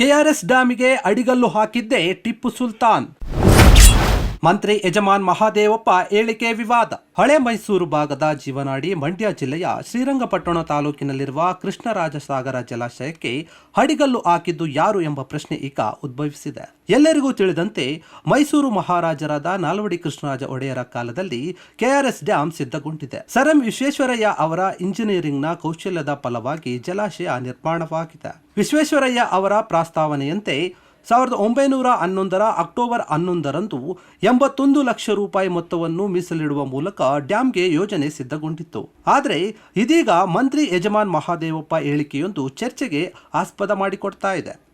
KRS ಡ್ಯಾಮಿಗೆ ಅಡಿಗಲ್ಲು ಹಾಕಿದ್ದೇ ಟಿಪ್ಪು ಸುಲ್ತಾನ್. ಮಂತ್ರಿ ಯಜಮಾನ್ ಮಹಾದೇವಪ್ಪ ಹೇಳಿಕೆ ವಿವಾದ. ಹಳೆ ಮೈಸೂರು ಭಾಗದ ಜೀವನಾಡಿ ಮಂಡ್ಯ ಜಿಲ್ಲೆಯ ಶ್ರೀರಂಗಪಟ್ಟಣ ತಾಲೂಕಿನಲ್ಲಿರುವ ಕೃಷ್ಣರಾಜಸಾಗರ ಜಲಾಶಯಕ್ಕೆ ಹಡಿಗಲ್ಲು ಹಾಕಿದ್ದು ಯಾರು ಎಂಬ ಪ್ರಶ್ನೆ ಈಗ ಉದ್ಭವಿಸಿದೆ. ಎಲ್ಲರಿಗೂ ತಿಳಿದಂತೆ ಮೈಸೂರು ಮಹಾರಾಜರಾದ ನಾಲ್ವಡಿ ಕೃಷ್ಣರಾಜ ಒಡೆಯರ ಕಾಲದಲ್ಲಿ ಕೆಆರ್ಎಸ್ ಡ್ಯಾಂ ಸಿದ್ಧಗೊಂಡಿದೆ. ಸರ್ ಎಂ ವಿಶ್ವೇಶ್ವರಯ್ಯ ಅವರ ಇಂಜಿನಿಯರಿಂಗ್ನ ಕೌಶಲ್ಯದ ಫಲವಾಗಿ ಜಲಾಶಯ ನಿರ್ಮಾಣವಾಗಿದೆ. ವಿಶ್ವೇಶ್ವರಯ್ಯ ಅವರ ಪ್ರಸ್ತಾವನೆಯಂತೆ ಸಾವಿರದ ಒಂಬೈನೂರ ಹನ್ನೊಂದರ ಅಕ್ಟೋಬರ್ ಹನ್ನೊಂದರಂದು ಎಂಬತ್ತೊಂದು ಲಕ್ಷ ರೂಪಾಯಿ ಮೊತ್ತವನ್ನು ಮೀಸಲಿಡುವ ಮೂಲಕ ಡ್ಯಾಂಗೆ ಯೋಜನೆ ಸಿದ್ಧಗೊಂಡಿತ್ತು. ಆದರೆ ಇದೀಗ ಮಂತ್ರಿ ಯಜಮಾನ್ ಮಹಾದೇವಪ್ಪ ಹೇಳಿಕೆಯೊಂದು ಚರ್ಚೆಗೆ ಆಸ್ಪದ ಮಾಡಿಕೊಡ್ತಾ ಇದೆ.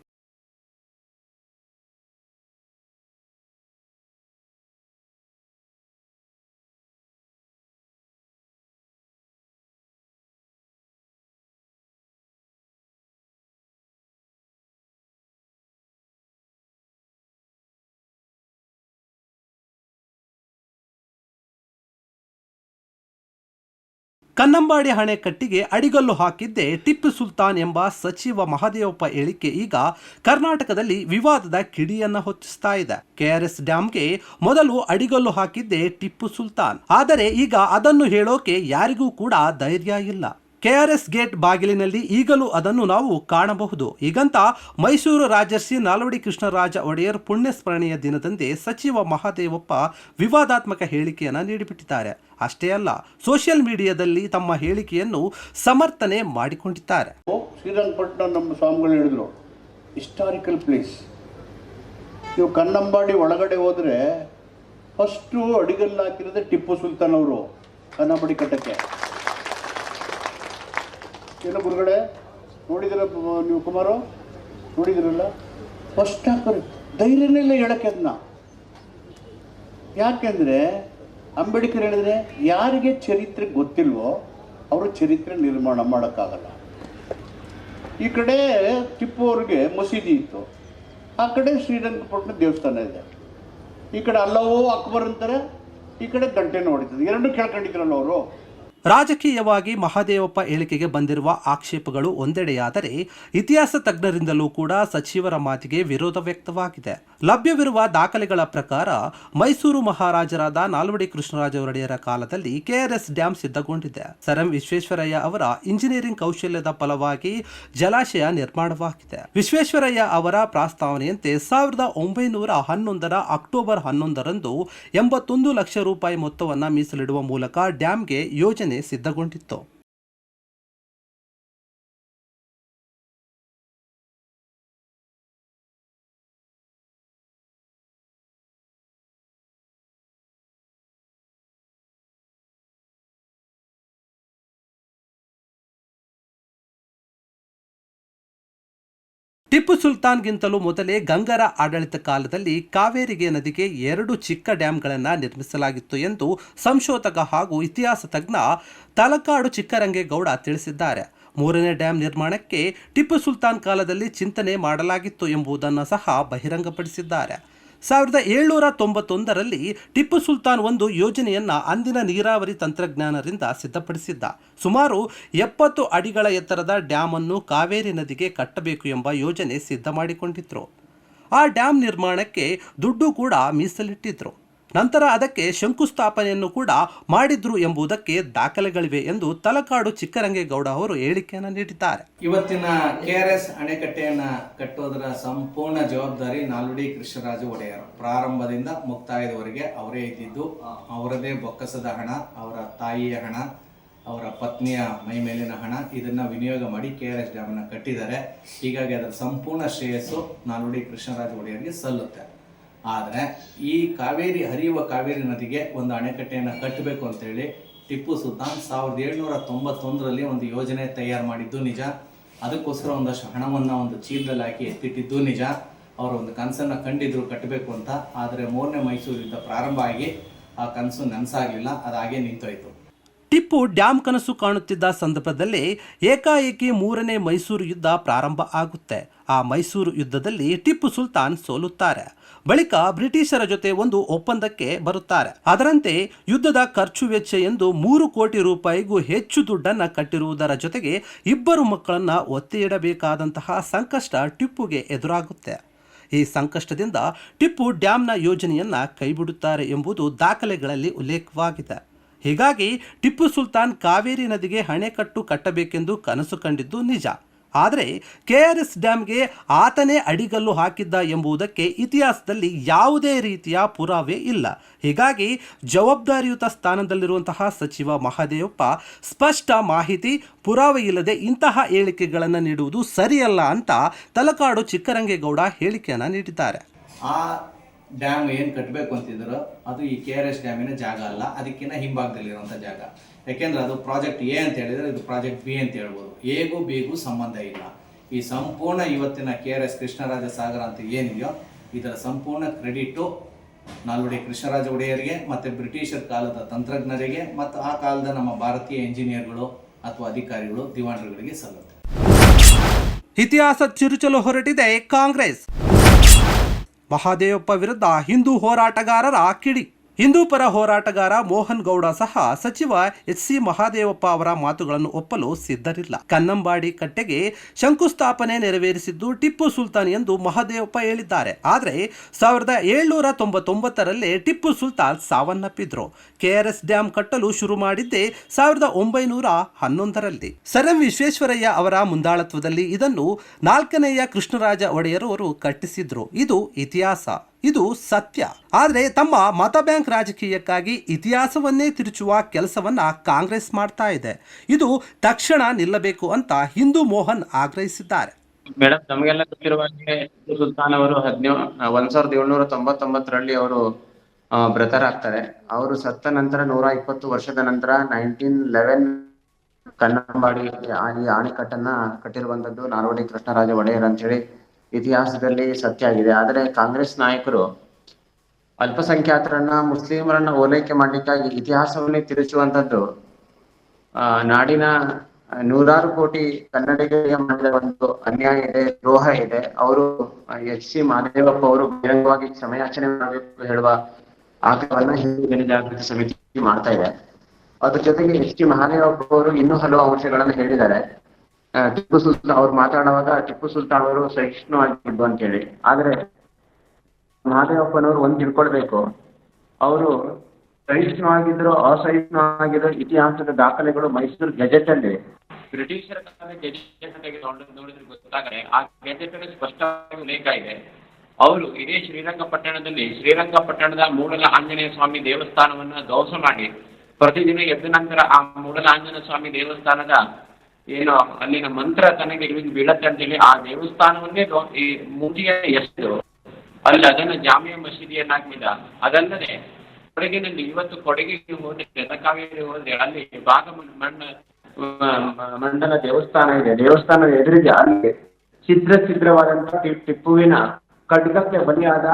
ಕನ್ನಂಬಾಡಿ ಅಣೆಕಟ್ಟಿಗೆ ಅಡಿಗಲ್ಲು ಹಾಕಿದ್ದೇ ಟಿಪ್ಪು ಸುಲ್ತಾನ್ ಎಂಬ ಸಚಿವ ಮಹದೇವಪ್ಪ ಹೇಳಿಕೆ ಈಗ ಕರ್ನಾಟಕದಲ್ಲಿ ವಿವಾದದ ಕಿಡಿಯನ್ನ ಹೊತ್ತಿಸ್ತಾ ಇದೆ. ಕೆಆರ್ಎಸ್ ಡ್ಯಾಂಗೆ ಮೊದಲು ಅಡಿಗಲ್ಲು ಹಾಕಿದ್ದೇ ಟಿಪ್ಪು ಸುಲ್ತಾನ್. ಆದರೆ ಈಗ ಅದನ್ನು ಹೇಳೋಕೆ ಯಾರಿಗೂ ಕೂಡ ಧೈರ್ಯ ಇಲ್ಲ. ಕೆಆರ್ಎಸ್ ಗೇಟ್ ಬಾಗಿಲಿನಲ್ಲಿ ಈಗಲೂ ಅದನ್ನು ನಾವು ಕಾಣಬಹುದು. ಈಗಂತ ಮೈಸೂರು ರಾಜರ್ಷಿ ನಾಲ್ವಡಿ ಕೃಷ್ಣರಾಜ ಒಡೆಯರ್ ಪುಣ್ಯ ಸ್ಮರಣೆಯ ದಿನದಂದೇ ಸಚಿವ ಮಹಾದೇವಪ್ಪ ವಿವಾದಾತ್ಮಕ ಹೇಳಿಕೆಯನ್ನು ನೀಡಿಬಿಟ್ಟಿದ್ದಾರೆ. ಅಷ್ಟೇ ಅಲ್ಲ, ಸೋಷಿಯಲ್ ಮೀಡಿಯಾದಲ್ಲಿ ತಮ್ಮ ಹೇಳಿಕೆಯನ್ನು ಸಮರ್ಥನೆ ಮಾಡಿಕೊಂಡಿದ್ದಾರೆ. ಶ್ರೀರಂಗಪಟ್ಟಣ ನಮ್ಮ ಸ್ವಾಮಿಗಳು ಹೇಳಿದ್ರು ಹಿಸ್ಟಾರಿಕಲ್ ಪ್ಲೇಸ್ ನೀವು ಕನ್ನಂಬಾಡಿ ಒಳಗಡೆ ಹೋದರೆ ಫಸ್ಟು ಅಡಿಗಲ್ಲಾಕಿರೋದೇ ಟಿಪ್ಪು ಸುಲ್ತಾನ್ ಅವರು ಕನ್ನಂಬಾಡಿ ಕಟ್ಟಕ್ಕೆ. ಏನೋ ಗುರುಗಳೇ? ನೋಡಿದಿರ ನೀವು ಕುಮಾರು? ನೋಡಿದಿರಲ್ಲ? ಫಸ್ಟ್ ಹಾಕೋರಿ ಧೈರ್ಯನೇ ಇಲ್ಲ ಹೇಳಕ್ಕೆ ಅದನ್ನ. ಯಾಕೆಂದರೆ, ಅಂಬೇಡ್ಕರ್ ಹೇಳಿದ್ರೆ ಯಾರಿಗೆ ಚರಿತ್ರೆ ಗೊತ್ತಿಲ್ವೋ, ಅವರು ಚರಿತ್ರೆ ನಿರ್ಮಾಣ ಮಾಡೋಕ್ಕಾಗಲ್ಲ. ಈ ಕಡೆ ಟಿಪ್ಪು ಅವ್ರಿಗೆ ಮಸೀದಿ ಇತ್ತು. ಆ ಕಡೆ ಶ್ರೀರಂಗಪಟ್ಟಣ ದೇವಸ್ಥಾನ ಇದೆ. ಈ ಕಡೆ ಅಲ್ಲವೋ ಅಕ್ಬರ್ ಅಂತಾರೆ, ಈ ಕಡೆ ಗಂಟೆನೂ ಹೊಡಿತದೆ ಎರಡೂ ಕೇಳ್ಕೊಂಡಿದ್ರಲ್ಲ ಅವರು? ರಾಜಕೀಯವಾಗಿ ಮಹಾದೇವಪ್ಪ ಹೇಳಿಕೆಗೆ ಬಂದಿರುವ ಆಕ್ಷೇಪಗಳು ಒಂದೆಡೆಯಾದರೆ ಇತಿಹಾಸ ತಜ್ಞರಿಂದಲೂ ಕೂಡ ಸಚಿವರ ಮಾತಿಗೆ ವಿರೋಧ ವ್ಯಕ್ತವಾಗಿದೆ. ಲಭ್ಯವಿರುವ ದಾಖಲೆಗಳ ಪ್ರಕಾರ ಮೈಸೂರು ಮಹಾರಾಜರಾದ ನಾಲ್ವಡಿ ಕೃಷ್ಣರಾಜ ಒಡೆಯರ ಕಾಲದಲ್ಲಿ ಕೆಆರ್ಎಸ್ ಡ್ಯಾಂ ಸಿದ್ಧಗೊಂಡಿದೆ. ಸರ್ ಎಂ ವಿಶ್ವೇಶ್ವರಯ್ಯ ಅವರ ಇಂಜಿನಿಯರಿಂಗ್ ಕೌಶಲ್ಯದ ಫಲವಾಗಿ ಜಲಾಶಯ ನಿರ್ಮಾಣವಾಗಿದೆ. ವಿಶ್ವೇಶ್ವರಯ್ಯ ಅವರ ಪ್ರಸ್ತಾವನೆಯಂತೆ ಸಾವಿರದ ಒಂಬೈನೂರ ಹನ್ನೊಂದರ ಅಕ್ಟೋಬರ್ ಹನ್ನೊಂದರಂದು ಎಂಬತ್ತೊಂದು ಲಕ್ಷ ರೂಪಾಯಿ ಮೊತ್ತವನ್ನು ಮೀಸಲಿಡುವ ಮೂಲಕ ಡ್ಯಾಂಗೆ ಯೋಜನೆ ಸಿದ್ಧಗೊಂಡಿತ್ತು. ಟಿಪ್ಪು ಸುಲ್ತಾನ್ಗಿಂತಲೂ ಮೊದಲೇ ಗಂಗರ ಆಡಳಿತ ಕಾಲದಲ್ಲಿ ಕಾವೇರಿಗೆ ನದಿಗೆ ಎರಡು ಚಿಕ್ಕ ಡ್ಯಾಂಗಳನ್ನು ನಿರ್ಮಿಸಲಾಗಿತ್ತು ಎಂದು ಸಂಶೋಧಕ ಹಾಗೂ ಇತಿಹಾಸ ತಜ್ಞ ತಲಕಾಡು ಚಿಕ್ಕರಂಗೇಗೌಡ ತಿಳಿಸಿದ್ದಾರೆ. ಮೂರನೇ ಡ್ಯಾಂ ನಿರ್ಮಾಣಕ್ಕೆ ಟಿಪ್ಪು ಸುಲ್ತಾನ್ ಕಾಲದಲ್ಲಿ ಚಿಂತನೆ ಮಾಡಲಾಗಿತ್ತು ಎಂಬುದನ್ನು ಸಹ ಬಹಿರಂಗಪಡಿಸಿದ್ದಾರೆ. ಸಾವಿರದ ಏಳ್ನೂರ ತೊಂಬತ್ತೊಂದರಲ್ಲಿ ಟಿಪ್ಪು ಸುಲ್ತಾನ್ ಒಂದು ಯೋಜನೆಯನ್ನ ಅಂದಿನ ನೀರಾವರಿ ತಂತ್ರಜ್ಞಾನರಿಂದ ಸಿದ್ಧಪಡಿಸಿದ್ದ. ಸುಮಾರು ಎಪ್ಪತ್ತು ಅಡಿಗಳ ಎತ್ತರದ ಡ್ಯಾಮ್ ಅನ್ನು ಕಾವೇರಿ ನದಿಗೆ ಕಟ್ಟಬೇಕು ಎಂಬ ಯೋಜನೆ ಸಿದ್ಧ ಮಾಡಿಕೊಂಡಿದ್ರು ಆ ಡ್ಯಾಮ್ ನಿರ್ಮಾಣಕ್ಕೆ ದುಡ್ಡು ಕೂಡ ಮೀಸಲಿಟ್ಟಿದ್ರು. ನಂತರ ಅದಕ್ಕೆ ಶಂಕುಸ್ಥಾಪನೆಯನ್ನು ಕೂಡ ಮಾಡಿದ್ರು ಎಂಬುದಕ್ಕೆ ದಾಖಲೆಗಳಿವೆ ಎಂದು ತಲಕಾಡು ಚಿಕ್ಕರಂಗೇಗೌಡ ಅವರು ಹೇಳಿಕೆಯನ್ನು ನೀಡಿದ್ದಾರೆ. ಇವತ್ತಿನ ಕೆ ಆರ್ ಎಸ್ ಅಣೆಕಟ್ಟೆಯನ್ನು ಕಟ್ಟೋದರ ಸಂಪೂರ್ಣ ಜವಾಬ್ದಾರಿ ನಾಲ್ವಡಿ ಕೃಷ್ಣರಾಜು ಒಡೆಯರ್. ಪ್ರಾರಂಭದಿಂದ ಮುಕ್ತಾಯದವರೆಗೆ ಅವರೇ ಇದ್ದಿದ್ದು ಅವರದೇ ಬೊಕ್ಕಸದ ಹಣ, ಅವರ ತಾಯಿಯ ಹಣ, ಅವರ ಪತ್ನಿಯ ಮೈ ಮೇಲಿನ ಹಣ, ಇದನ್ನು ವಿನಿಯೋಗ ಮಾಡಿ ಕೆ ಆರ್ ಎಸ್ ಡ್ಯಾಮನ್ನು ಕಟ್ಟಿದ್ದಾರೆ. ಹೀಗಾಗಿ ಅದರ ಸಂಪೂರ್ಣ ಶ್ರೇಯಸ್ಸು ನಾಲ್ವಡಿ ಕೃಷ್ಣರಾಜು ಒಡೆಯರ್ಗೆ ಸಲ್ಲುತ್ತೆ. ಆದರೆ ಈ ಕಾವೇರಿ ಹರಿಯುವ ಕಾವೇರಿ ನದಿಗೆ ಒಂದು ಅಣೆಕಟ್ಟೆಯನ್ನು ಕಟ್ಟಬೇಕು ಅಂತೇಳಿ ಟಿಪ್ಪು ಸುಲ್ತಾನ್ ಸಾವಿರದ ಏಳ್ನೂರ ತೊಂಬತ್ತೊಂದರಲ್ಲಿ ಒಂದು ಯೋಜನೆ ತಯಾರು ಮಾಡಿದ್ದು ನಿಜ. ಅದಕ್ಕೋಸ್ಕರ ಒಂದಷ್ಟು ಹಣವನ್ನು ಒಂದು ಚೀಲದಲ್ಲಿ ಹಾಕಿ ಎತ್ತಿಟ್ಟಿದ್ದು ನಿಜ. ಅವರು ಒಂದು ಕನಸನ್ನು ಕಂಡಿದ್ರು ಕಟ್ಟಬೇಕು ಅಂತ. ಆದರೆ ಮೂರನೇ ಮೈಸೂರು ಯುದ್ಧ ಪ್ರಾರಂಭ ಆಗಿ ಆ ಕನಸು ನನಸಾಗಲಿಲ್ಲ, ಅದಾಗೆ ನಿಂತೋಯ್ತು. ಟಿಪ್ಪು ಡ್ಯಾಮ್ ಕನಸು ಕಾಣುತ್ತಿದ್ದ ಸಂದರ್ಭದಲ್ಲಿ ಏಕಾಏಕಿ ಮೂರನೇ ಮೈಸೂರು ಯುದ್ಧ ಪ್ರಾರಂಭ ಆಗುತ್ತೆ. ಆ ಮೈಸೂರು ಯುದ್ಧದಲ್ಲಿ ಟಿಪ್ಪು ಸುಲ್ತಾನ್ ಸೋಲುತ್ತಾರೆ. ಬಳಿಕ ಬ್ರಿಟಿಷರ ಜೊತೆ ಒಂದು ಒಪ್ಪಂದಕ್ಕೆ ಬರುತ್ತಾರೆ. ಅದರಂತೆ ಯುದ್ಧದ ಖರ್ಚು ವೆಚ್ಚ ಎಂದು ಮೂರು ಕೋಟಿ ರೂಪಾಯಿಗೂ ಹೆಚ್ಚು ದುಡ್ಡನ್ನ ಕಟ್ಟಿರುವುದರ ಜೊತೆಗೆ ಇಬ್ಬರು ಮಕ್ಕಳನ್ನ ಒತ್ತಿ ಇಡಬೇಕಾದಂತಹ ಸಂಕಷ್ಟ ಟಿಪ್ಪುಗೆ ಎದುರಾಗುತ್ತೆ. ಈ ಸಂಕಷ್ಟದಿಂದ ಟಿಪ್ಪು ಡ್ಯಾಮ್ನ ಯೋಜನೆಯನ್ನ ಕೈಬಿಡುತ್ತಾರೆ ಎಂಬುದು ದಾಖಲೆಗಳಲ್ಲಿ ಉಲ್ಲೇಖವಾಗಿದೆ. ಹೀಗಾಗಿ ಟಿಪ್ಪು ಸುಲ್ತಾನ್ ಕಾವೇರಿ ನದಿಗೆ ಅಣೆಕಟ್ಟು ಕಟ್ಟಬೇಕೆಂದು ಕನಸು ಕಂಡಿದ್ದು ನಿಜ. ಆದರೆ ಕೆ ಆರ್ ಎಸ್ ಡ್ಯಾಮ್ಗೆ ಆತನೇ ಅಡಿಗಲ್ಲು ಹಾಕಿದ್ದ ಎಂಬುದಕ್ಕೆ ಇತಿಹಾಸದಲ್ಲಿ ಯಾವುದೇ ರೀತಿಯ ಪುರಾವೆ ಇಲ್ಲ. ಹೀಗಾಗಿ ಜವಾಬ್ದಾರಿಯುತ ಸ್ಥಾನದಲ್ಲಿರುವಂತಹ ಸಚಿವ ಮಹದೇವಪ್ಪ ಸ್ಪಷ್ಟ ಮಾಹಿತಿ, ಪುರಾವೆ ಇಲ್ಲದೆ ಇಂತಹ ಹೇಳಿಕೆಗಳನ್ನು ನೀಡುವುದು ಸರಿಯಲ್ಲ ಅಂತ ತಲಕಾಡು ಚಿಕ್ಕರಂಗೇಗೌಡ ಹೇಳಿಕೆಯನ್ನು ನೀಡಿದ್ದಾರೆ. ಆ ಡ್ಯಾಮ್ ಏನು ಕಟ್ಟಬೇಕು ಅಂತಿದ್ರು ಅದು ಈ ಕೆ ಆರ್ ಎಸ್ ಡ್ಯಾಮಿನ ಜಾಗ ಅಲ್ಲ ಅದಕ್ಕಿಂತ ಹಿಂಭಾಗದಲ್ಲಿರುವಂಥ ಜಾಗ. ಯಾಕೆಂದ್ರೆ ಅದು ಪ್ರಾಜೆಕ್ಟ್ ಎ ಅಂತ ಹೇಳಿದ್ರೆ ಇದು ಪ್ರಾಜೆಕ್ಟ್ ಬಿ ಅಂತ ಹೇಳ್ಬೋದು. ಎಗೂ ಬಿಗೂ ಸಂಬಂಧ ಇಲ್ಲ. ಈ ಸಂಪೂರ್ಣ ಇವತ್ತಿನ K R S Krishnaraja Sagara ಅಂತ ಏನಿದೆಯೋ, ಇದರ ಸಂಪೂರ್ಣ ಕ್ರೆಡಿಟು ನಾಲ್ವಡಿ ಕೃಷ್ಣರಾಜ ಒಡೆಯರಿಗೆ ಮತ್ತು ಬ್ರಿಟಿಷರ್ ಕಾಲದ ತಂತ್ರಜ್ಞರಿಗೆ ಮತ್ತು ಆ ಕಾಲದ ನಮ್ಮ ಭಾರತೀಯ ಇಂಜಿನಿಯರ್ಗಳು ಅಥವಾ ಅಧಿಕಾರಿಗಳು, ದಿವಾಣರುಗಳಿಗೆ ಸಲ್ಲುತ್ತೆ. ಇತಿಹಾಸ ಚುರುಚಲು ಹೊರಟಿದೆ ಕಾಂಗ್ರೆಸ್. ಮಹಾದೇವಪ್ಪ ವಿರುದ್ಧ ಹಿಂದೂ ಹೋರಾಟಗಾರರ ಕಿಡಿ. ಹಿಂದೂ ಪರ ಹೋರಾಟಗಾರ ಮೋಹನ್ ಗೌಡ ಸಹ ಸಚಿವ ಎಚ್ ಸಿ ಮಹಾದೇವಪ್ಪ ಅವರ ಮಾತುಗಳನ್ನು ಒಪ್ಪಲು ಸಿದ್ಧರಿಲ್ಲ. ಕನ್ನಂಬಾಡಿ ಕಟ್ಟೆಗೆ ಶಂಕುಸ್ಥಾಪನೆ ನೆರವೇರಿಸಿದ್ದು ಟಿಪ್ಪು ಸುಲ್ತಾನ್ ಎಂದು ಮಹಾದೇವಪ್ಪ ಹೇಳಿದ್ದಾರೆ. ಆದರೆ ಸಾವಿರದ ಏಳ್ನೂರ ತೊಂಬತ್ತೊಂಬತ್ತರಲ್ಲೇ ಟಿಪ್ಪು ಸುಲ್ತಾನ್ ಸಾವನ್ನಪ್ಪಿದ್ರು. ಕೆಆರ್ಎಸ್ ಡ್ಯಾಂ ಕಟ್ಟಲು ಶುರು ಮಾಡಿದ್ದೇ ಸಾವಿರದ ಒಂಬೈನೂರ ಹನ್ನೊಂದರಲ್ಲಿ. ಸರ್ ಎಂ ವಿಶ್ವೇಶ್ವರಯ್ಯ ಅವರ ಮುಂದಾಳತ್ವದಲ್ಲಿ ಇದನ್ನು ನಾಲ್ಕನೆಯ ಕೃಷ್ಣರಾಜ ಒಡೆಯರವರು ಕಟ್ಟಿಸಿದ್ರು. ಇದು ಇತಿಹಾಸ. ಇದು ಸತ್ಯ. ಆದರೆ ತಮ್ಮ ಮತ ಬ್ಯಾಂಕ್ ರಾಜಕೀಯಕ್ಕಾಗಿ ಇತಿಹಾಸವನ್ನೇ ತಿರುಚುವ ಕೆಲಸವನ್ನ ಕಾಂಗ್ರೆಸ್ ಮಾಡ್ತಾ ಇದೆ. ಇದು ತಕ್ಷಣ ನಿಲ್ಲಬೇಕು ಅಂತ ಹಿಂದೂ ಮೋಹನ್ ಆಗ್ರಹಿಸಿದ್ದಾರೆ. ಮೇಡಮ್ ನಮಗೆಲ್ಲ ಗೊತ್ತಿರುವ ಸುಲ್ತಾನ್ ಅವರು ಹದಿನೇಳು ಒಂದ್ ಸಾವಿರದ ಏಳ್ನೂರ ತೊಂಬತ್ತೊಂಬತ್ತರಲ್ಲಿ ಅವರು ಬ್ರತರಾಗ್ತಾರೆ. ಅವರು ಸತ್ತ ನಂತರ ನೂರ ಇಪ್ಪತ್ತು ವರ್ಷದ ನಂತರ ನೈನ್ಟೀನ್ ಲೆವೆನ್ ಕನ್ನಂಬಾಡಿ ಈ ಅಣೆಕಟ್ಟನ್ನ ಕಟ್ಟಿರುವಂತದ್ದು ನಾಲ್ವಡಿ ಕೃಷ್ಣರಾಜ ಒಡೆಯರ್ ಅಂತ ಹೇಳಿ ಇತಿಹಾಸದಲ್ಲಿ ಸತ್ಯ ಆಗಿದೆ ಆದರೆ ಕಾಂಗ್ರೆಸ್ ನಾಯಕರು ಅಲ್ಪಸಂಖ್ಯಾತರನ್ನ ಮುಸ್ಲಿಮರನ್ನ ಓಲೈಕೆ ಮಾಡಲಿಕ್ಕಾಗಿ ಇತಿಹಾಸವನ್ನೇ ತಿರುಚುವಂತದ್ದು ಆ, ನಾಡಿನ ನೂರಾರು ಕೋಟಿ ಕನ್ನಡಿಗರಿಗೆ ಮಾಡಿದ ಒಂದು ಅನ್ಯಾಯ ಇದೆ ದ್ರೋಹ ಇದೆ. ಅವರು ಎಚ್ ಸಿ ಮಹದೇವಪ್ಪ ಅವರು ಬಹಿರಂಗವಾಗಿ ಕ್ಷಮೆಯಾಚನೆ ಮಾಡಬೇಕು ಹೇಳುವ ಆಗ್ರಹವನ್ನ ಹಿಂದೂ ಜನಜಾಗೃತಿ ಸಮಿತಿ ಮಾಡ್ತಾ ಇದೆ. ಅದ್ರ ಜೊತೆಗೆ ಎಚ್ ಟಿ ಮಹಾದೇವಪ್ಪ ಅವರು ಇನ್ನೂ ಹಲವು ಅಂಶಗಳನ್ನು ಹೇಳಿದ್ದಾರೆ. ಟಿಪ್ಪು ಸುಲ್ತಾನ್ ಅವ್ರು ಮಾತಾಡುವಾಗ ಟಿಪ್ಪು ಸುಲ್ತಾನ್ ಅವರು ಸಹಿಷ್ಣುವಾಗಿದ್ದು ಅಂತ ಹೇಳಿ ಆದ್ರೆ ಮಹಾದೇವಪ್ಪನವರು ಒಂದ್ ತಿಳ್ಕೊಳ್ಬೇಕು. ಅವರು ಸಹಿಷ್ಣುವಾಗಿದ್ರು, ಅಸಹಿಷ್ಣುವಾಗಿದ್ರು ಇತಿಹಾಸದ ದಾಖಲೆಗಳು ಮೈಸೂರು ಗೆಜೆಟ್ ಅಲ್ಲಿ ಬ್ರಿಟಿಷರ ನೋಡಿದ್ರೆ ಗೊತ್ತಾಗದೆ, ಆ ಗೆಜೆಟ್ ಅಲ್ಲಿ ಸ್ಪಷ್ಟವಾಗಿ ಉಲ್ಲೇಖ ಇದೆ. ಅವರು ಇದೇ ಶ್ರೀರಂಗಪಟ್ಟಣದಲ್ಲಿ, ಶ್ರೀರಂಗಪಟ್ಟಣದ ಮೂಡಲ ಆಂಜನೇಯ ಸ್ವಾಮಿ ದೇವಸ್ಥಾನವನ್ನ ಧ್ವಂಸ ಮಾಡಿ, ಪ್ರತಿದಿನ ಎದ್ದ ನಂತರ ಆ ಮೂಡಲ ಆಂಜನೇಯ ಸ್ವಾಮಿ ದೇವಸ್ಥಾನದ ಏನು, ಅಲ್ಲಿನ ಮಂತ್ರ ತನಗೆ ಇಳಿದು ಬೀಳತ್ತೆ ಅಂತೇಳಿ ಆ ದೇವಸ್ಥಾನವನ್ನೇ ಈ ಮೂಟಿಗೆ ಎಸೆದು ಅಲ್ಲಿ ಅದನ್ನ ಜಾಮಿಯಾ ಮಸೀದಿಯನ್ನಾಗಿದ್ದ ಅದಲ್ಲದೆ, ಕೊಡಗಿನಲ್ಲಿ ಇವತ್ತು ಕೊಡಗಿಗೆ ಹೋದ್ರೆ ಬೆಳಕಾವಿಗೆ ಹೋದ್ರೆ ಅಲ್ಲಿ ಭಾಗ ಮಣ್ಣ ಮಂಡಲ ದೇವಸ್ಥಾನ ಇದೆ. ದೇವಸ್ಥಾನದ ಎದುರಿಗೆ ಅಲ್ಲಿ ಛಿದ್ರ ಛಿದ್ರವಾದಂತಹ ಟಿ- ಟಿಪ್ಪುವಿನ ಖಡ್ಗಕ್ಕೆ ಬಲಿಯಾದ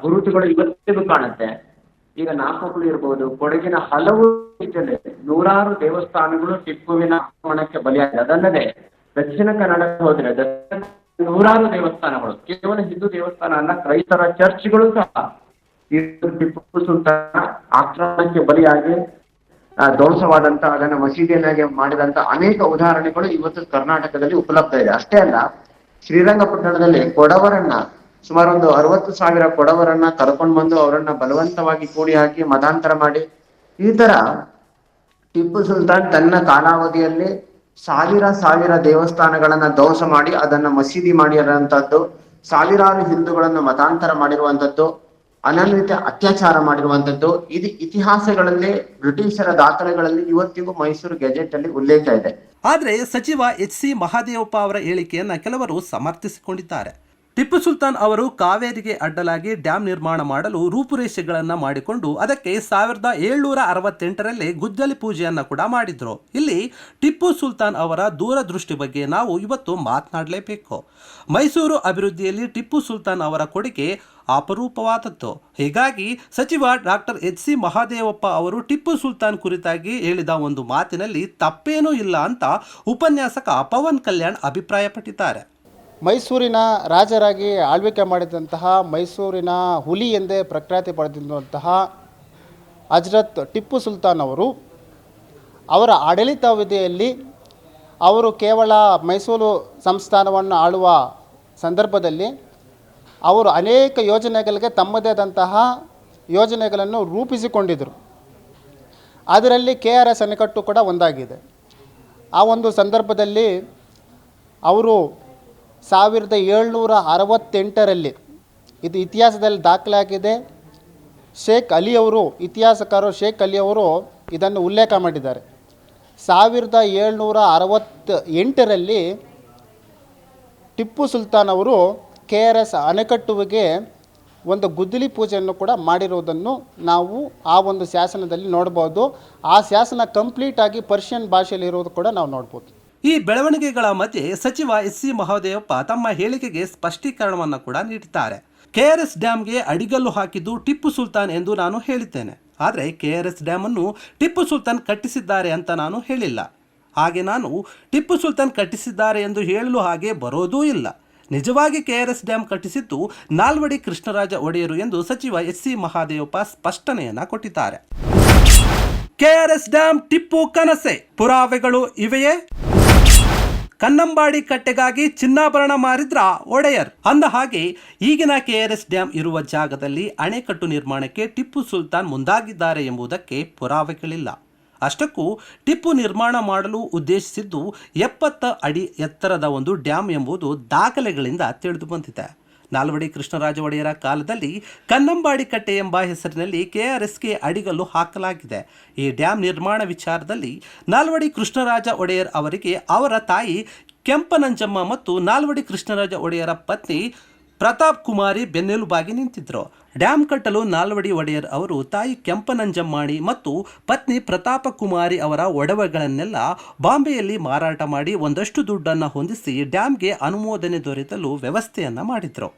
ಗುರುತುಗಳು ಇವತ್ತಿಗೂ ಕಾಣುತ್ತೆ. ಈಗ ನಾಪೋಕ್ಲು ಇರ್ಬೋದು. ಕೊಡಗಿನ ಹಲವು ರೀತಿಯಲ್ಲಿ ನೂರಾರು ದೇವಸ್ಥಾನಗಳು ಟಿಪ್ಪುವಿನ ಆಕ್ರಮಣಕ್ಕೆ ಬಲಿಯಾಗಿದೆ. ಅದಲ್ಲದೆ ದಕ್ಷಿಣ ಕನ್ನಡ ಹೋದ್ರೆ ನೂರಾರು ದೇವಸ್ಥಾನಗಳು. ಕೇವಲ ಹಿಂದೂ ದೇವಸ್ಥಾನ ಅಲ್ಲ, ಕ್ರೈಸ್ತರ ಚರ್ಚ್ಗಳು ಸಹ ಈ ಟಿಪ್ಪು ಸುಲ್ತಾನ ಆಕ್ರಮಣಕ್ಕೆ ಬಲಿಯಾಗಿ ಧ್ವಂಸವಾದಂತ, ಅದನ್ನ ಮಸೀದಿಯನ್ನಾಗಿ ಮಾಡಿದಂತ ಅನೇಕ ಉದಾಹರಣೆಗಳು ಇವತ್ತು ಕರ್ನಾಟಕದಲ್ಲಿ ಉಪಲಬ್ಧ ಇದೆ. ಅಷ್ಟೇ ಅಲ್ಲ, ಶ್ರೀರಂಗಪಟ್ಟಣದಲ್ಲಿ ಕೊಡವರನ್ನ ಸುಮಾರು ಒಂದು ಅರವತ್ತು ಸಾವಿರ ಕೊಡವರನ್ನ ಕರ್ಕೊಂಡು ಬಂದು ಅವರನ್ನ ಬಲವಂತವಾಗಿ ಕೂಡಿ ಹಾಕಿ ಮತಾಂತರ ಮಾಡಿ, ಈ ತರ ಟಿಪ್ಪು ಸುಲ್ತಾನ್ ತನ್ನ ಕಾಲಾವಧಿಯಲ್ಲಿ ಸಾವಿರ ಸಾವಿರ ದೇವಸ್ಥಾನಗಳನ್ನ ಧ್ವಂಸ ಮಾಡಿ ಅದನ್ನ ಮಸೀದಿ ಮಾಡಿರುವಂತಹದ್ದು ಸಾವಿರಾರು ಹಿಂದೂಗಳನ್ನು ಮತಾಂತರ ಮಾಡಿರುವಂತದ್ದು, ಅನನ್ವಿತ ಅತ್ಯಾಚಾರ ಮಾಡಿರುವಂತದ್ದು, ಇದು ಇತಿಹಾಸಗಳಲ್ಲಿ ಬ್ರಿಟಿಷರ ದಾಖಲೆಗಳಲ್ಲಿ ಇವತ್ತಿಗೂ ಮೈಸೂರು ಗೆಜೆಟ್ ಅಲ್ಲಿ ಉಲ್ಲೇಖ ಇದೆ. ಆದ್ರೆ ಸಚಿವ ಎಚ್ ಸಿ ಮಹಾದೇವಪ್ಪ ಅವರ ಹೇಳಿಕೆಯನ್ನ ಕೆಲವರು ಸಮರ್ಥಿಸಿಕೊಂಡಿದ್ದಾರೆ. ಟಿಪ್ಪು ಸುಲ್ತಾನ್ ಅವರು ಕಾವೇರಿಗೆ ಅಡ್ಡಲಾಗಿ ಡ್ಯಾಂ ನಿರ್ಮಾಣ ಮಾಡಲು ರೂಪುರೇಷೆಗಳನ್ನು ಮಾಡಿಕೊಂಡು ಅದಕ್ಕೆ ಸಾವಿರದ ಏಳ್ನೂರ ಅರವತ್ತೆಂಟರಲ್ಲಿ ಗುದ್ದಲಿ ಪೂಜೆಯನ್ನು ಕೂಡ ಮಾಡಿದ್ರು. ಇಲ್ಲಿ ಟಿಪ್ಪು ಸುಲ್ತಾನ್ ಅವರ ದೂರದೃಷ್ಟಿ ಬಗ್ಗೆ ನಾವು ಇವತ್ತು ಮಾತನಾಡಲೇಬೇಕು. ಮೈಸೂರು ಅಭಿವೃದ್ಧಿಯಲ್ಲಿ ಟಿಪ್ಪು ಸುಲ್ತಾನ್ ಅವರ ಕೊಡುಗೆ ಅಪರೂಪವಾದದ್ದು. ಹೀಗಾಗಿ ಸಚಿವ ಡಾಕ್ಟರ್ ಎಚ್ ಸಿ ಮಹಾದೇವಪ್ಪ ಅವರು ಟಿಪ್ಪು ಸುಲ್ತಾನ್ ಕುರಿತಾಗಿ ಹೇಳಿದ ಒಂದು ಮಾತಿನಲ್ಲಿ ತಪ್ಪೇನೂ ಇಲ್ಲ ಅಂತ ಉಪನ್ಯಾಸಕ ಪವನ್ ಕಲ್ಯಾಣ್ ಅಭಿಪ್ರಾಯಪಟ್ಟಿದ್ದಾರೆ. ಮೈಸೂರಿನ ರಾಜರಾಗಿ ಆಳ್ವಿಕೆ ಮಾಡಿದಂತಹ ಮೈಸೂರಿನ ಹುಲಿ ಎಂದೇ ಪ್ರಖ್ಯಾತಿ ಪಡೆದಿರುವಂತಹ ಹಜ್ರತ್ ಟಿಪ್ಪು ಸುಲ್ತಾನ್ ಅವರು, ಅವರ ಆಡಳಿತಾವಧಿಯಲ್ಲಿ ಅವರು ಕೇವಲ ಮೈಸೂರು ಸಂಸ್ಥಾನವನ್ನು ಆಳುವ ಸಂದರ್ಭದಲ್ಲಿ ಅವರು ಅನೇಕ ಯೋಜನೆಗಳಿಗೆ ತಮ್ಮದೇ ಆದಂತಹ ಯೋಜನೆಗಳನ್ನು ರೂಪಿಸಿಕೊಂಡಿದ್ದರು. ಅದರಲ್ಲಿ ಕೆ ಆರ್ ಎಸ್ ಅಣೆಕಟ್ಟು ಕೂಡ ಒಂದಾಗಿದೆ. ಆ ಒಂದು ಸಂದರ್ಭದಲ್ಲಿ ಅವರು ಸಾವಿರದ ಏಳ್ನೂರ ಅರವತ್ತೆಂಟರಲ್ಲಿ ಇದು ಇತಿಹಾಸದಲ್ಲಿ ದಾಖಲಾಗಿದೆ. ಶೇಖ್ ಅಲಿ ಅವರು, ಇತಿಹಾಸಕಾರರು ಶೇಖ್ ಅಲಿ ಅವರು ಇದನ್ನು ಉಲ್ಲೇಖ ಮಾಡಿದ್ದಾರೆ. ಸಾವಿರದ ಏಳ್ನೂರ ಅರವತ್ತ ಎಂಟರಲ್ಲಿ ಟಿಪ್ಪು ಸುಲ್ತಾನ್ ಅವರು ಕೆ ಆರ್ ಎಸ್ ಅಣೆಕಟ್ಟುವಿಗೆ ಒಂದು ಗುದ್ದಲಿ ಪೂಜೆಯನ್ನು ಕೂಡ ಮಾಡಿರುವುದನ್ನು ನಾವು ಆ ಒಂದು ಶಾಸನದಲ್ಲಿ ನೋಡ್ಬೋದು. ಆ ಶಾಸನ ಕಂಪ್ಲೀಟಾಗಿ ಪರ್ಷಿಯನ್ ಭಾಷೆಯಲ್ಲಿ ಇರುವುದು ಕೂಡ ನಾವು ನೋಡ್ಬೋದು. ಈ ಬೆಳವಣಿಗೆಗಳ ಮಧ್ಯೆ ಸಚಿವ ಎಸ್ ಸಿ ಮಹದೇವಪ್ಪ ತಮ್ಮ ಹೇಳಿಕೆಗೆ ಸ್ಪಷ್ಟೀಕರಣವನ್ನು ಕೂಡ ನೀಡಿದ್ದಾರೆ. ಎಸ್ ಡ್ಯಾಮ್ಗೆ ಅಡಿಗಲ್ಲು ಹಾಕಿದ್ದು ಟಿಪ್ಪು ಸುಲ್ತಾನ್ ಎಂದು ನಾನು ಹೇಳಿದ್ದೇನೆ. ಆದರೆ ಕೆ ಆರ್ ಡ್ಯಾಮ್ ಅನ್ನು ಟಿಪ್ಪು ಸುಲ್ತಾನ್ ಕಟ್ಟಿಸಿದ್ದಾರೆ ಅಂತ ನಾನು ಹೇಳಿಲ್ಲ. ಹಾಗೆ ನಾನು ಟಿಪ್ಪು ಸುಲ್ತಾನ್ ಕಟ್ಟಿಸಿದ್ದಾರೆ ಎಂದು ಹೇಳಲು ಹಾಗೆ ಬರೋದೂ ಇಲ್ಲ. ನಿಜವಾಗಿ ಕೆ ಆರ್ ಎಸ್ ಡ್ಯಾಮ್ ಕಟ್ಟಿಸಿದ್ದು ನಾಲ್ವಡಿ ಕೃಷ್ಣರಾಜ ಒಡೆಯರು ಎಂದು ಸಚಿವ ಎಸ್ ಸಿ ಮಹಾದೇವಪ್ಪ ಸ್ಪಷ್ಟನೆಯನ್ನ ಕೊಟ್ಟಿದ್ದಾರೆ. ಕೆಆರ್ಎಸ್ ಡ್ಯಾಮ್ ಟಿಪ್ಪು ಕನಸೆ. ಪುರಾವೆಗಳು ಇವೆಯೇ? ಕನ್ನಂಬಾಡಿ ಕಟ್ಟೆಗಾಗಿ ಚಿನ್ನಾಭರಣ ಮಾರಿದ್ರ ಒಡೆಯರ್. ಅಂದ ಹಾಗೆ, ಈಗಿನ ಕೆಆರ್ಎಸ್ ಡ್ಯಾಂ ಇರುವ ಜಾಗದಲ್ಲಿ ಅಣೆಕಟ್ಟು ನಿರ್ಮಾಣಕ್ಕೆ ಟಿಪ್ಪು ಸುಲ್ತಾನ್ ಮುಂದಾಗಿದ್ದಾರೆ ಎಂಬುದಕ್ಕೆ ಪುರಾವೆಗಳಿಲ್ಲ ಅಷ್ಟಕ್ಕೂ, ಟಿಪ್ಪು ನಿರ್ಮಾಣ ಮಾಡಲು ಉದ್ದೇಶಿಸಿದ್ದು ಎಪ್ಪತ್ತ ಅಡಿ ಎತ್ತರದ ಒಂದು ಡ್ಯಾಂ ಎಂಬುದು ದಾಖಲೆಗಳಿಂದ ತಿಳಿದು ಬಂದಿದೆ ನಾಲ್ವಡಿ ಕೃಷ್ಣರಾಜ ಒಡೆಯರ ಕಾಲದಲ್ಲಿ ಕನ್ನಂಬಾಡಿ ಕಟ್ಟೆ ಎಂಬ ಹೆಸರಿನಲ್ಲಿ ಕೆಆರ್ಎಸ್ಗೆ ಅಡಿಗಲ್ಲು ಹಾಕಲಾಗಿದೆ. ಈ ಡ್ಯಾಂ ನಿರ್ಮಾಣ ವಿಚಾರದಲ್ಲಿ ನಾಲ್ವಡಿ ಕೃಷ್ಣರಾಜ ಒಡೆಯರ್ ಅವರಿಗೆ ಅವರ ತಾಯಿ ಕೆಂಪನಂಜಮ್ಮ ಮತ್ತು ನಾಲ್ವಡಿ ಕೃಷ್ಣರಾಜ ಒಡೆಯರ ಪತ್ನಿ ಪ್ರತಾಪ್ ಕುಮಾರಿ ಬೆನ್ನೆಲುಬಾಗಿ ನಿಂತಿದ್ದರು ಡ್ಯಾಮ್ ಕಟ್ಟಲು ನಾಲ್ವಡಿ ಒಡೆಯರ್ ಅವರು ತಾಯಿ ಕೆಂಪನಂಜಮ್ಮಾಣಿ ಮತ್ತು ಪತ್ನಿ ಪ್ರತಾಪ ಕುಮಾರಿ ಅವರ ಒಡವೆಗಳನ್ನೆಲ್ಲ ಬಾಂಬೆಯಲ್ಲಿ ಮಾರಾಟ ಮಾಡಿ ಒಂದಷ್ಟು ದುಡ್ಡನ್ನು ಹೊಂದಿಸಿ ಡ್ಯಾಮ್ಗೆ ಅನುಮೋದನೆ ದೊರೆತಲು ವ್ಯವಸ್ಥೆಯನ್ನು ಮಾಡಿದ್ರು.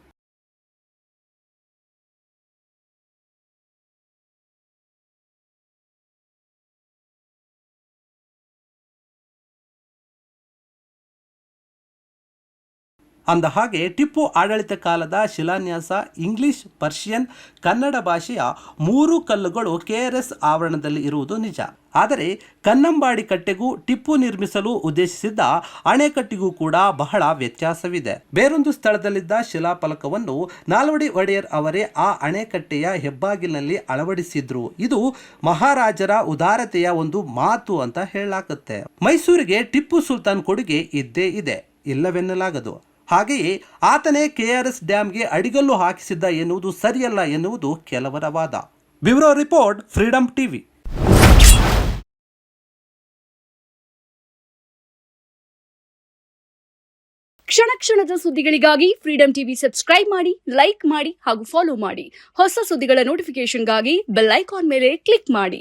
ಅಂದ ಹಾಗೆ ಟಿಪ್ಪು ಆಡಳಿತ ಕಾಲದ ಶಿಲಾನ್ಯಾಸ, ಇಂಗ್ಲಿಷ್, ಪರ್ಷಿಯನ್, ಕನ್ನಡ ಭಾಷೆಯ ಮೂರು ಕಲ್ಲುಗಳು ಕೆ ಆರ್ ಎಸ್ ಆವರಣದಲ್ಲಿ ಇರುವುದು ನಿಜ. ಆದರೆ ಕನ್ನಂಬಾಡಿ ಕಟ್ಟೆಗೂ ಟಿಪ್ಪು ನಿರ್ಮಿಸಲು ಉದ್ದೇಶಿಸಿದ್ದ ಅಣೆಕಟ್ಟಿಗೂ ಕೂಡ ಬಹಳ ವ್ಯತ್ಯಾಸವಿದೆ. ಬೇರೊಂದು ಸ್ಥಳದಲ್ಲಿದ್ದ ಶಿಲಾಫಲಕವನ್ನು ನಾಲ್ವಡಿ ಒಡೆಯರ್ ಅವರೇ ಆ ಅಣೆಕಟ್ಟೆಯ ಹೆಬ್ಬಾಗಿಲಿನಲ್ಲಿ ಅಳವಡಿಸಿದ್ರು. ಇದು ಮಹಾರಾಜರ ಉದಾರತೆಯ ಒಂದು ಮಾತು ಅಂತ ಹೇಳಲಾಗುತ್ತೆ. ಮೈಸೂರಿಗೆ ಟಿಪ್ಪು ಸುಲ್ತಾನ್ ಕೊಡುಗೆ ಇದ್ದೇ ಇದೆ. ಇಲ್ಲವೆನ್ನಲಾಗದು. ಹಾಗೆಯೇ ಆತನೇ ಕೆಆರ್ಎಸ್ ಡ್ಯಾಮ್ಗೆ ಅಡಿಗಲ್ಲು ಹಾಕಿಸಿದ್ದ ಎನ್ನುವುದು ಸರಿಯಲ್ಲ ಎನ್ನುವುದು ಕೆಲವರ ವಾದ. Bureau report, freedom TV. ಕ್ಷಣ ಕ್ಷಣದ ಸುದ್ದಿಗಳಿಗಾಗಿ ಫ್ರೀಡಂ ಟಿವಿ ಸಬ್ಸ್ಕ್ರೈಬ್ ಮಾಡಿ, ಲೈಕ್ ಮಾಡಿ ಹಾಗೂ ಫಾಲೋ ಮಾಡಿ. ಹೊಸ ಸುದ್ದಿಗಳ ನೋಟಿಫಿಕೇಶನ್ಗಾಗಿ ಬೆಲ್ ಐಕಾನ್ ಮೇಲೆ ಕ್ಲಿಕ್ ಮಾಡಿ.